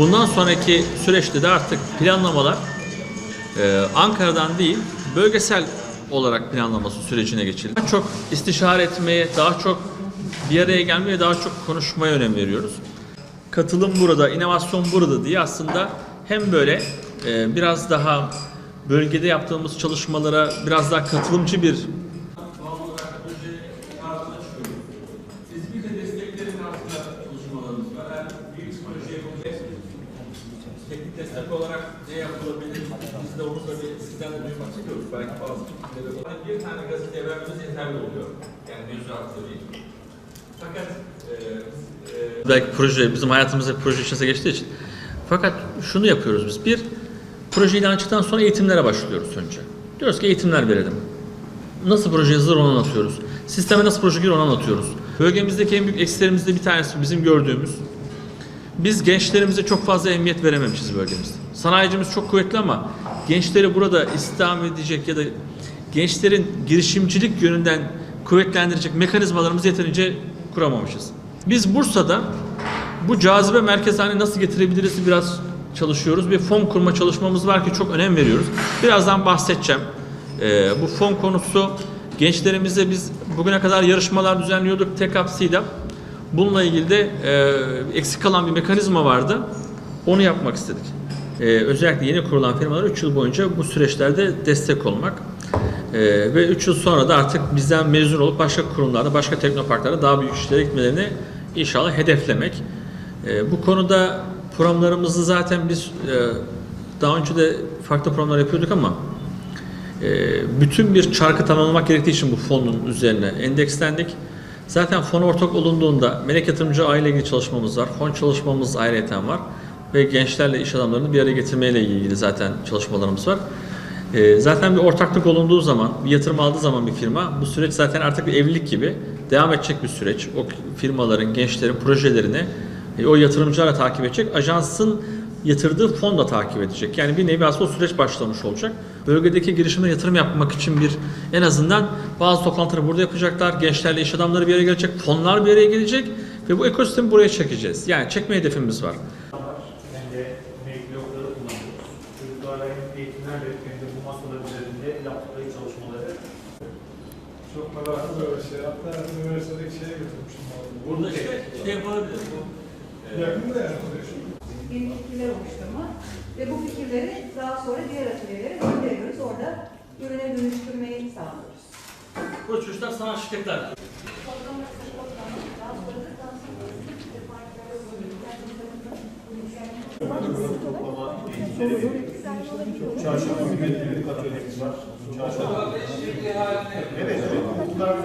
Bundan sonraki süreçte de artık planlamalar e, Ankara'dan değil, bölgesel olarak planlaması sürecine geçildi. Daha çok istişare etmeye, daha çok bir araya gelmeye, daha çok konuşmaya önem veriyoruz. Katılım burada, inovasyon burada diye aslında hem böyle e, biraz daha bölgede yaptığımız çalışmalara biraz daha katılımcı bir desteklerin yapılacaksa teknik destek olarak ne yapılabilir? Biz de onu tabii sizden de duymak istiyoruz. Belki bazı fikirleri var. Bir tane gazeteye vermemiz yeterli oluyor. Yani mevzuatı değil. Fakat e, e, belki proje, bizim hayatımızda proje içerisine geçtiği için. Fakat şunu yapıyoruz biz. Bir, proje ilan çıktıktan sonra eğitimlere başlıyoruz önce. Diyoruz ki eğitimler verelim. Nasıl proje yazılır onu anlatıyoruz. Sisteme nasıl proje girer onu anlatıyoruz. Bölgemizdeki en büyük eksilerimizde bir tanesi bizim gördüğümüz. Biz gençlerimize çok fazla emniyet verememişiz bölgemizde. Sanayicimiz çok kuvvetli ama gençleri burada istihdam edecek ya da gençlerin girişimcilik yönünden kuvvetlendirecek mekanizmalarımızı yeterince kuramamışız. Biz Bursa'da bu cazibe merkez nasıl getirebiliriz biraz çalışıyoruz. Bir fon kurma çalışmamız var ki çok önem veriyoruz. Birazdan bahsedeceğim. Ee, bu fon konusu gençlerimize biz bugüne kadar yarışmalar düzenliyorduk. TEKAP, SİDAP. Bununla ilgili de e, eksik kalan bir mekanizma vardı. Onu yapmak istedik. E, özellikle yeni kurulan firmalara 3 yıl boyunca bu süreçlerde destek olmak. E, ve 3 yıl sonra da artık bizden mezun olup başka kurumlarda, başka teknoparklarda daha büyük işlere gitmelerini inşallah hedeflemek. E, bu konuda programlarımızı zaten biz e, daha önce de farklı programlar yapıyorduk ama e, bütün bir çarkı tamamlamak gerektiği için bu fonun üzerine endekslendik. Zaten fon ortak olunduğunda melek yatırımcı aile ilgili çalışmamız var. Fon çalışmamız ayrıyeten var. Ve gençlerle iş adamlarını bir araya getirmeyle ilgili zaten çalışmalarımız var. E, zaten bir ortaklık olunduğu zaman, bir yatırım aldığı zaman bir firma bu süreç zaten artık bir evlilik gibi devam edecek bir süreç. O firmaların, gençlerin projelerini e, o yatırımcılarla takip edecek. Ajansın yatırdığı fon da takip edecek. Yani bir nevi aslında o süreç başlamış olacak. Bölgedeki girişimlere yatırım yapmak için bir en azından bazı toplantıları burada yapacaklar. Gençlerle iş adamları bir araya gelecek, fonlar bir araya gelecek ve bu ekosistemi buraya çekeceğiz. Yani çekme hedefimiz var. hem de emekli okları kullanıyoruz. Çocuklarla hem eğitimlerle hem de bu masalar üzerinde yaptıkları çalışmaları Çok meraklı böyle şey. Hatta üniversitedeki şeye götürmüştüm. abi. Burada işte şey yapabiliriz. Bu, Yakın da yani. Ve bu fikirleri daha sonra diğer atölyelere gönderiyoruz. Orada ürüne dönüştürmeyi sağlıyoruz. bu çocuklar sanat şirketler. Çarşamba günü bir atölyemiz var. Çarşamba. Evet, evet.